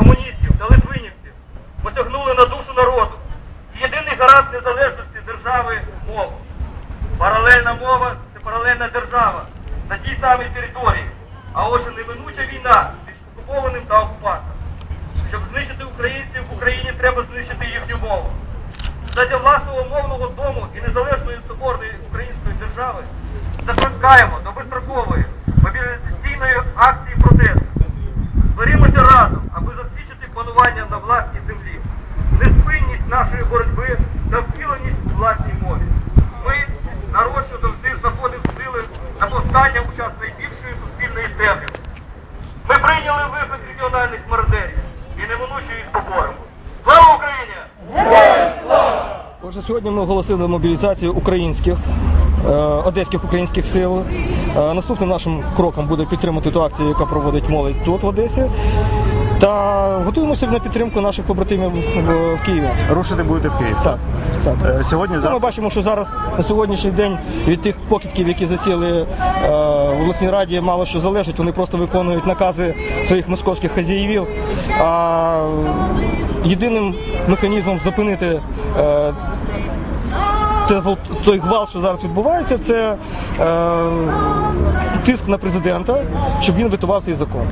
комуністів та литвинівців посягнули на душу народу. І єдиний гарант незалежності держави мову. Паралельна мова це паралельна держава на тій самій території. А отже, неминуча війна між окупованим та окупантом. Щоб знищити українців в Україні треба знищити їхню мову. Задля власного мовного дому і незалежної соборної української держави закликаємо до безстрокової мобілізаційної акції панування на власній землі, неспинність нашої боротьби та втіленість у власній мові. Ми, народ, що завжди знаходив сили на повстання у час найбільшої суспільної темряви. Ми прийняли виклик регіональних мародерів і неминуче їх поборемо. Слава Україні! Отже, сьогодні ми оголосили мобілізацію українських е, одеських українських сил. Е, Наступним нашим кроком буде підтримати ту акцію, яка проводить молодь тут в Одесі. Та готуємося на підтримку наших побратимів в, в Києві. Рушити будете в Київ. Так, так. Е, Сьогодні Ну, Ми бачимо, що зараз на сьогоднішній день від тих покидьків, які засіли е, в обласній раді, мало що залежить. Вони просто виконують накази своїх московських хазяївів. А єдиним механізмом зупинити е, той гвалт, що зараз відбувається, це е, тиск на президента, щоб він витував цей закон.